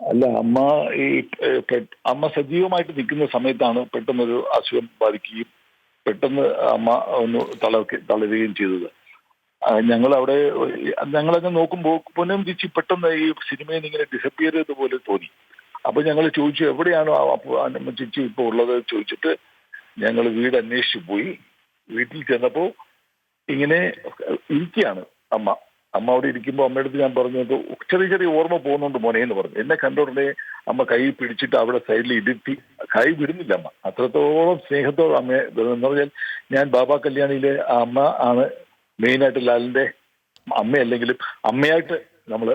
അല്ല അമ്മ ഈ അമ്മ സജീവമായിട്ട് നിൽക്കുന്ന സമയത്താണ് പെട്ടെന്നൊരു അസുഖം ബാധിക്കുകയും പെട്ടെന്ന് അമ്മ ഒന്ന് തളർക്ക് തളരുകയും ചെയ്തത്. ഞങ്ങൾ അവിടെ ഞങ്ങളങ്ങ് നോക്കുമ്പോൾ പൊന്നം ചേച്ചി പെട്ടെന്ന് ഈ സിനിമയിൽ ഇങ്ങനെ ഡിസപ്പിയർ ചെയ്ത പോലെ തോന്നി. അപ്പൊ ഞങ്ങൾ ചോദിച്ചു എവിടെയാണ് അമ്മ ചേച്ചി ഇപ്പോൾ ഉള്ളത്? ചോദിച്ചിട്ട് ഞങ്ങൾ വീട് അന്വേഷിച്ചു പോയി. വീട്ടിൽ ചെന്നപ്പോൾ ഇങ്ങനെ ഇരിക്കുകയാണ് അമ്മ. അമ്മ അവിടെ ഇരിക്കുമ്പോൾ അമ്മയുടെ ഞാൻ പറഞ്ഞത് ചെറിയ ചെറിയ ഓർമ്മ പോകുന്നുണ്ട് മോനെ എന്ന് പറഞ്ഞു. എന്നെ കണ്ടോടനെ അമ്മ കൈ പിടിച്ചിട്ട് അവിടെ സൈഡിൽ ഇരുത്തി കൈ വിടുന്നില്ല അമ്മ. അത്രത്തോളം സ്നേഹത്തോടെ അമ്മയെ എന്ന് പറഞ്ഞാൽ ഞാൻ ബാബ കല്യാണിയിലെ ആ അമ്മ ആണ് മെയിനായിട്ട് ലാലിന്റെ അമ്മയല്ലെങ്കിലും അമ്മയായിട്ട് നമ്മൾ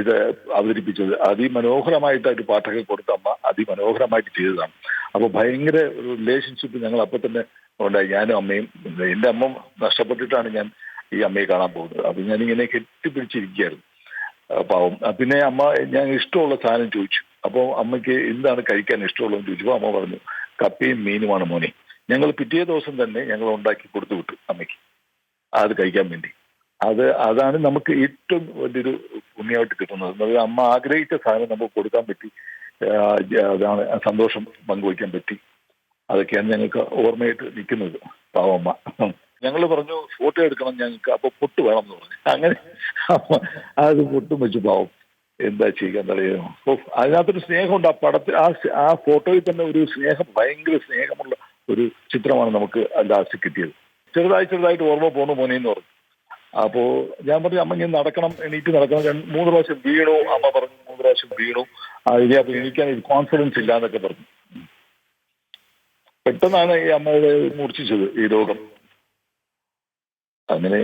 ഇത് അവതരിപ്പിച്ചത്. അതിമനോഹരമായിട്ട് ഒരു പാട്ടൊക്കെ കൊടുത്ത അമ്മ അതിമനോഹരമായിട്ട് ചെയ്തതാണ്. അപ്പൊ ഭയങ്കര ഒരു റിലേഷൻഷിപ്പ് ഞങ്ങൾ അപ്പൊ തന്നെ ഉണ്ടായി. ഞാനും അമ്മയും എന്റെ അമ്മ നഷ്ടപ്പെട്ടിട്ടാണ് ഞാൻ ഈ അമ്മയെ കാണാൻ പോകുന്നത്. അപ്പൊ ഞാനിങ്ങനെ കെട്ടിപ്പിടിച്ചിരിക്കുകയായിരുന്നു. പാവം പിന്നെ അമ്മ ഞാൻ ഇഷ്ടമുള്ള സാധനം ചോദിച്ചു. അപ്പോൾ അമ്മയ്ക്ക് എന്താണ് കഴിക്കാൻ ഇഷ്ടമുള്ളതെന്ന് ചോദിച്ചപ്പോൾ അമ്മ പറഞ്ഞു കപ്പയും മീനുമാണ് മോനെ. ഞങ്ങൾ പിറ്റേ ദിവസം തന്നെ ഞങ്ങൾ ഉണ്ടാക്കി കൊടുത്തു വിട്ടു അമ്മയ്ക്ക്. അത് കഴിക്കാൻ വേണ്ടി. അത് അതാണ് നമുക്ക് ഏറ്റവും വലിയൊരു പുണ്യമായിട്ട് കിട്ടുന്നത്. അമ്മ ആഗ്രഹിച്ച സാധനം നമുക്ക് കൊടുക്കാൻ പറ്റി. അതാണ് സന്തോഷം പങ്കുവയ്ക്കാൻ പറ്റി. അതൊക്കെയാണ് ഞങ്ങൾക്ക് ഓർമ്മയായിട്ട് നിൽക്കുന്നത് പാവമ്മ ഞങ്ങൾ പറഞ്ഞു ഫോട്ടോ എടുക്കണം ഞങ്ങൾക്ക് അപ്പൊ പൊട്ട് വേണം എന്ന് പറഞ്ഞു. അങ്ങനെ അത് പൊട്ടും വെച്ച് പാവം. എന്താ ചെയ്യാൻ തടയുന്നു ഓ അതിനകത്തൊരു സ്നേഹമുണ്ട്. ആ പടത്തിൽ ആ ആ ഫോട്ടോയിൽ തന്നെ ഒരു സ്നേഹം ഭയങ്കര സ്നേഹമുള്ള ഒരു ചിത്രമാണ് നമുക്ക് ലാസ്റ്റ് കിട്ടിയത്. ചെറുതായി ചെറുതായിട്ട് ഓർമ്മ പോണു മോനെ എന്ന് പറഞ്ഞു. അപ്പോ ഞാൻ പറഞ്ഞു അമ്മ ഇങ്ങനെ നടക്കണം എണീറ്റ് നടക്കണം. മൂന്ന് പ്രാവശ്യം വീണു. അമ്മ പറഞ്ഞു മൂന്ന് പ്രാവശ്യം വീണു. ഇനി അപ്പൊ എനിക്കാൻ കോൺഫിഡൻസ് ഇല്ല എന്നൊക്കെ പറഞ്ഞു. പെട്ടെന്നാണ് ഈ അമ്മയുടെ മൂർച്ഛിച്ചത് ഈ രോഗം. അങ്ങനെ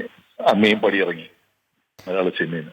അമ്മയും പടിയിറങ്ങി മലയാള സിനിമയിൽ.